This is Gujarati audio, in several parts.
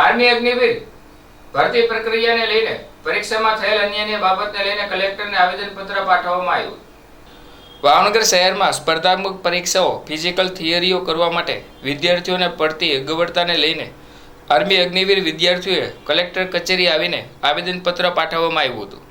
આર્મી અગ્નિવીર ભરતી પ્રક્રિયાને લઈને પરીક્ષામાં થયેલ અન્યની બાબતને લઈને કલેક્ટરને આવેદનપત્ર પાઠવવામાં આવ્યું. ભાવનગર શહેરમાં સ્પર્ધાત્મક પરીક્ષાઓ ફિઝિકલ થિયરીઓ કરવા માટે વિદ્યાર્થીઓને પડતી અગવડતાને લઈને આર્મી અગ્નિવીર વિદ્યાર્થીઓએ કલેક્ટર કચેરી આવીને આવેદનપત્ર પાઠવવામાં આવ્યું હતું.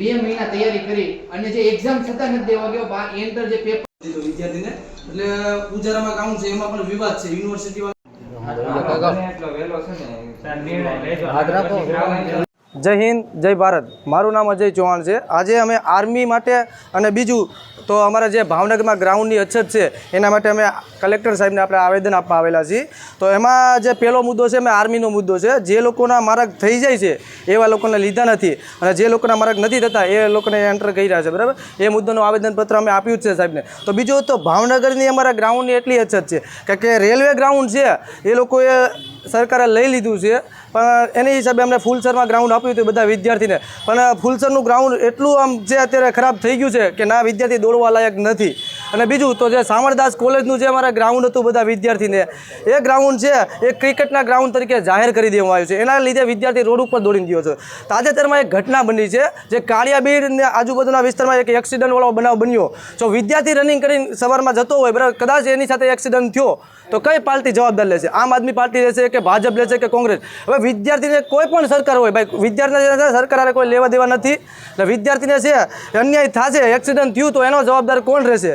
બે મહિના તૈયારી કરી અને જે એક્ઝામ છતાં નથી દેવા ગયો બા એન્ટર જે પેપર દીધો વિદ્યાર્થીને એટલે ઉજારામાં કાઉન્ટ છે એમાં પણ વિવાદ છે યુનિવર્સિટી જય હિન્દ, જય ભારત. મારું નામ અજય ચૌહાણ છે. આજે અમે આર્મી માટે અને બીજું તો અમારા જે ભાવનગરમાં ગ્રાઉન્ડની અછત છે, એના માટે અમે કલેક્ટર સાહેબને આપણે આવેદન આપવા આવેલા છીએ. તો એમાં જે પહેલો મુદ્દો છે અમે આર્મીનો મુદ્દો છે. જે લોકોના માર્ગ થઈ જાય છે, એવા લોકોને લીધા નથી. અને જે લોકોના માર્ગ નથી થતા, એ લોકોને એન્ટર કરી રહ્યા છે, બરાબર? એ મુદ્દાનું આવેદનપત્ર અમે આપ્યું છે સાહેબને. તો બીજું તો ભાવનગરની અમારા ગ્રાઉન્ડની એટલી અછત છે. કે રેલવે ગ્રાઉન્ડ છે, એ લોકોએ સરકારે લઈ લીધું છે. પણ એની હિસાબે અમને ફૂલસરમાં ગ્રાઉન્ડ આપ્યું હતું બધા વિદ્યાર્થીને. પણ ફૂલસરનું ગ્રાઉન્ડ એટલું આમ જે અત્યારે ખરાબ થઈ ગયું છે કે ના વિદ્યાર્થી દોડવા લાયક નથી. અને બીજું તો જે સામરદાસ કોલેજનું જે અમારા ગ્રાઉન્ડ હતું બધા વિદ્યાર્થીને, એ ગ્રાઉન્ડ છે, એ ક્રિકેટના ગ્રાઉન્ડ તરીકે જાહેર કરી દેવામાં આવ્યું છે. એના લીધે વિદ્યાર્થી રોડ ઉપર દોડીને ગયો છે. તાજેતરમાં એક ઘટના બની છે, જે કાળિયાબીડને આજુબાજુના વિસ્તારમાં એક એક્સિડન્ટવાળો બનાવ બન્યો. જો વિદ્યાર્થી રનિંગ કરીને સવારમાં જતો હોય, બરાબર, કદાચ એની સાથે એક્સિડન્ટ થયો, તો કઈ પાર્ટી જવાબદાર લેશે? આમ આદમી પાર્ટી લેશે કે ભાજપ લેશે કે કોંગ્રેસ? હવે વિદ્યાર્થીને કોઈ પણ સરકાર હોય, ભાઈ, વિદ્યાર્થીને સરકારે કોઈ લેવા દેવા નથી. એટલે વિદ્યાર્થીને છે અન્યાય થશે એક્સિડન્ટ થયું, તો એનો જવાબદાર કોણ રહેશે?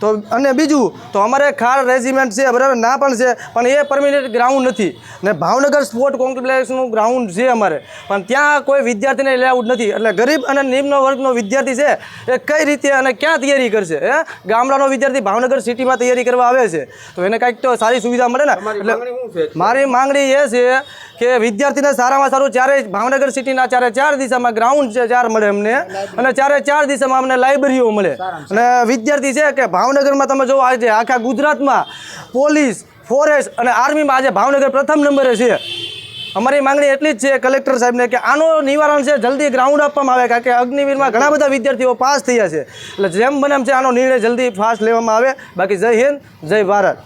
તો અને બીજું તો અમારે ખાર રેજિમેન્ટ છે બરાબર? ના પણ છે પણ એ પરમિનન્ટ ગ્રાઉન્ડ નથી. ને ભાવનગર સ્પોર્ટ કોમ્પ્લેક્સનું ગ્રાઉન્ડ છે અમારે. પણ ત્યાં કોઈ વિદ્યાર્થીને લેઆઉટ નથી. એટલે ગરીબ અને નિમ્ન વર્ગનો વિદ્યાર્થી છે એ કઈ રીતે અને ક્યાં તૈયારી કરશે હે? ગામડાનો વિદ્યાર્થી ભાવનગર સિટીમાં તૈયારી કરવા આવે છે. તો એને કંઈક તો સારી સુવિધા મળે ને. એટલે મારી માંગણી એ છે કે વિદ્યાર્થીને સારામાં સારું ચારે ભાવનગર સિટીના ચારે ચાર દિશામાં ગ્રાઉન્ડ છે ચાર મળે અમને. અને ચારે ચાર દિશામાં અમને લાઇબ્રેરીઓ મળે. અને વિદ્યાર્થી છે કે ભાવનગરમાં તમે જો આજે આખા ગુજરાતમાં પોલીસ, ફોરેસ્ટ અને આર્મીમાં આજે ભાવનગર પ્રથમ નંબરે છે. અમારી માંગણી એટલી જ છે કલેક્ટર સાહેબને કે આનું નિવારણ છે, જલ્દી ગ્રાઉન્ડ આપવામાં આવે, કારણ કે અગ્નિવીરમાં ઘણા બધા વિદ્યાર્થીઓ પાસ થયા છે. એટલે જેમ બને એમ છે, આનો નિર્ણય જલ્દી ફાસ્ટ લેવામાં આવે. બાકી જય હિન્દ, જય ભારત.